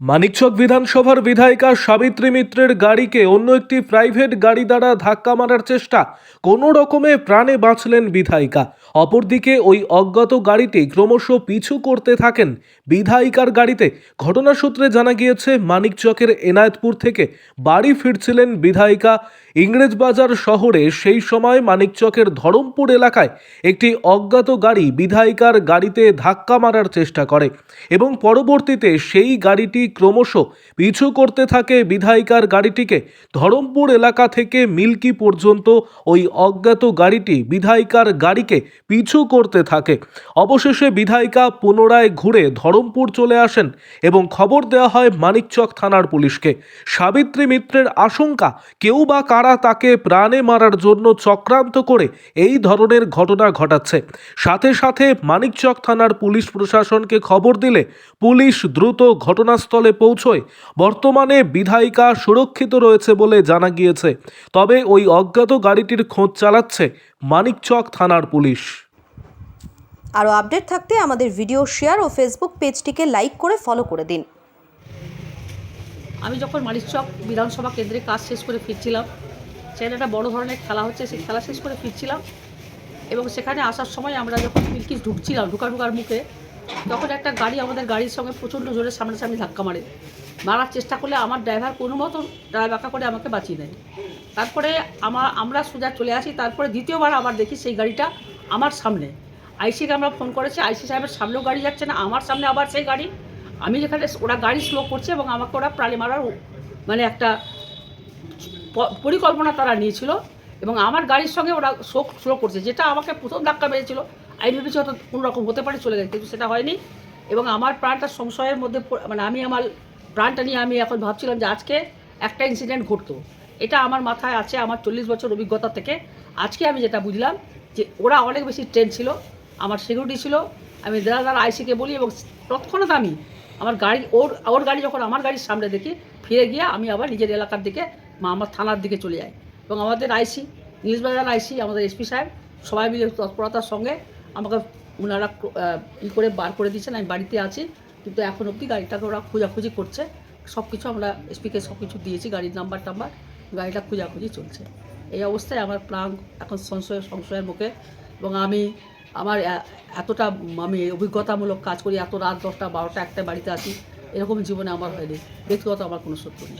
মানিকচক বিধানসভার বিধায়িকা সাবিত্রী মিত্রের গাড়িকে অন্য একটি প্রাইভেট গাড়ি দ্বারা ধাক্কা মারার চেষ্টা, কোনো রকমে প্রাণে বাঁচলেন বিধায়িকা। অপরদিকে ওই অজ্ঞাত গাড়িটি ক্রমশ পিছু করতে থাকেন বিধায়িকার গাড়িতে। ঘটনা সূত্রে জানা গিয়েছে মানিকচকের এনায়েতপুর থেকে বাড়ি ফিরছিলেন বিধায়িকা। ইংরেজবাজার শহরে সেই সময় মানিকচকের ধরমপুর এলাকায় একটি অজ্ঞাত গাড়ি বিধায়িকার গাড়িতে ধাক্কা মারার চেষ্টা করে এবং পরবর্তীতে সেই গাড়িটি ক্রমশ পিছু করতে থাকে বিধায়িকার গাড়িটিকে। ধরমপুর এলাকা থেকে মিল্কি পর্যন্ত ওই অজ্ঞাত গাড়িটি বিধায়িকার গাড়িকে পিছু করতে থাকে। অবশেষে বিধায়িকা পুনরায় ঘুরে ধরমপুর চলে আসেন এবং খবর দেওয়া হয় মানিকচক থানার পুলিশকে। সাবিত্রী মিত্রের আশঙ্কা, কেউ বা কারা তাকে প্রাণে মারার জন্য চক্রান্ত করে এই ধরনের ঘটনা ঘটাচ্ছে। সাথে সাথে মানিকচক থানার পুলিশ প্রশাসনকে খবর দিলে পুলিশ দ্রুত ঘটনাস্থলে পৌঁছয়। বর্তমানে বিধায়িকা সুরক্ষিত রয়েছে বলে জানা গিয়েছে। তবে ওই অজ্ঞাত গাড়িটির খোঁজ চালাচ্ছে মানিকচক থানার পুলিশ। আরও আপডেট থাকতে আমাদের ভিডিও শেয়ার ও ফেসবুক পেজটিকে লাইক করে ফলো করে দিন। আমি যখন মানিকচক বিধানসভা কেন্দ্রে কাজ শেষ করে ফিরছিলাম সেখানে একটা বড় ধরনের খেলা হচ্ছে সেই খেলা শেষ করে ফিরছিলাম এবং সেখানে আসার সময় আমরা যখন পিলকিস ঢুকছিলাম ঢুকা ঢুকার মুখে তখন একটা গাড়ি আমাদের গাড়ির সঙ্গে প্রচণ্ড জোরে সামনাসামনি ধাক্কা মারে। মারার চেষ্টা করলে আমার ড্রাইভার কোনো মতো ড্রাইভাকা করে আমাকে বাঁচিয়ে দেয় তারপরে আমার আমরা সোজা চলে আসি, তারপরে দ্বিতীয়বার আবার দেখি সেই গাড়িটা আমার সামনে। আইসিকে আমরা ফোন করেছি, আইসি সাহেবের সামনেও গাড়ি যাচ্ছে না, আমার সামনে আবার সেই গাড়ি। আমি যেখানে ওরা গাড়ি স্লো করছে এবং আমাকে ওরা প্রাণে মারার মানে একটা পরিকল্পনা তারা নিয়েছিল এবং আমার গাড়ির সঙ্গে ওরা শোক স্লো করছে, যেটা আমাকে প্রথম ধাক্কা মেরেছিল। আমি ভেবেছি কোনো রকম হতে পারে, চলে গেছে, কিন্তু সেটা হয়নি। এবং আমার প্রাণটা সংশয়ের মধ্যে মানে আমি আমার প্রাণটা নিয়ে আমি এখন ভাবছিলাম যে আজকে একটা ইনসিডেন্ট ঘটতো। এটা আমার মাথায় আছে, আমার চল্লিশ বছর অভিজ্ঞতা থেকে। আজকে আমি যেটা বুঝলাম যে ওরা অনেক বেশি ট্রেন ছিল, আমার সিকিউরিটি ছিল। আমি দাদা দাদা আইসিকে বলি এবং তৎক্ষণাৎ আমি আমার গাড়ি ওর ওর গাড়ি যখন আমার গাড়ির সামনে দেখি, ফিরে গিয়ে আমি আবার নিজের এলাকার দিকে মা আমার থানার দিকে চলে যাই। এবং আমাদের আইসি নীলবাজার আইসি আমাদের এসপি সাহেব, সবাই মিলে তৎপরতার সঙ্গে ওনারা আহ, ই করে বার করে দিয়েছেন আমি বাড়িতে আছি কিন্তু এখন অবধি গাড়িটাকে ওরা খোঁজাখুঁজি করছে। সব কিছু আমরা এসপিকে সব কিছু দিয়েছি গাড়ির নাম্বার টাম্বার গাড়িটা খোঁজাখুঁজি চলছে। এই অবস্থায় আমার প্রাণ এখন সংশয় সংশয়ের মুখে এবং আমি আমার এতটা আমি অভিজ্ঞতামূলক কাজ করি এত রাত দশটা বারোটা একটা বাড়িতে আছি এরকম জীবনে আমার হয়নি। ব্যক্তিগত আমার কোনো সত্য নেই।